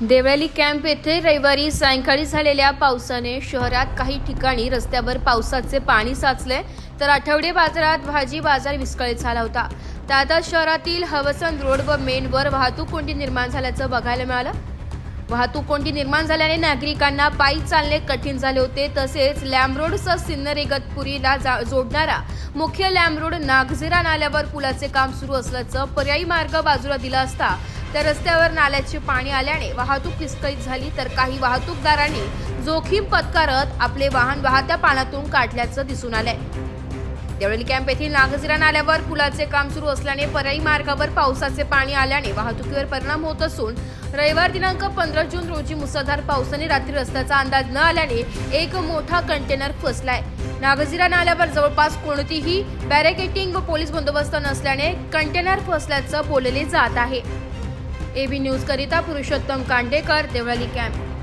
Deolali camp येथे रविवारी सायंकाळी झालेल्या पावसाने शहरात काही ठिकाणी रस्त्यावर पावसाचे पाणी साचले तर आठवडे बाजारात भाजी बाजार विस्कळीत झाला होता. त्यातच शहरातील हवसन रोड व मेनवर वाहतूक कोंडी निर्माण झाल्याचं बघायला मिळालं. वाहतूक कोंडी निर्माण झाल्याने नागरिकांना पायी चालणे कठीण झाले होते तसेच लॅम्ब रोडसह सिन्नर इगतपुरीला जा- जोडणारा मुख्य लॅम्बरोड नागझिरा नाल्यावर पुलाचे काम सुरू असल्याचं पर्यायी मार्ग बाजूला दिला असता त्या रस्त्यावर नाल्याचे पाणी आल्याने वाहतूक विस्कळीत झाली तर काही वाहतूकदारांनी जोखीम पत्कारत आपले वाहन वाहत्या पाण्यातून काढल्याचं दिसून आलंय. देवळी कॅम्प येथील नागझिरा नाल्यावर पुलाचे काम सुरू असल्याने पर्यायी मार्गावर पावसाचे पाणी आल्याने वाहतुकीवर परिणाम होत असून रविवार दिनांक पंधरा जून रोजी मुसळधार पावसाने रात्री रस्त्याचा अंदाज न आल्याने एक मोठा कंटेनर फसलाय. नागझिरा नाल्यावर जवळपास कोणतीही बॅरिकेटिंग व पोलीस बंदोबस्त नसल्याने कंटेनर फसल्याचं बोलले जात आहे. एबी न्यूज करिता पुरुषोत्तम कांडेकर देवळाली कॅम्प.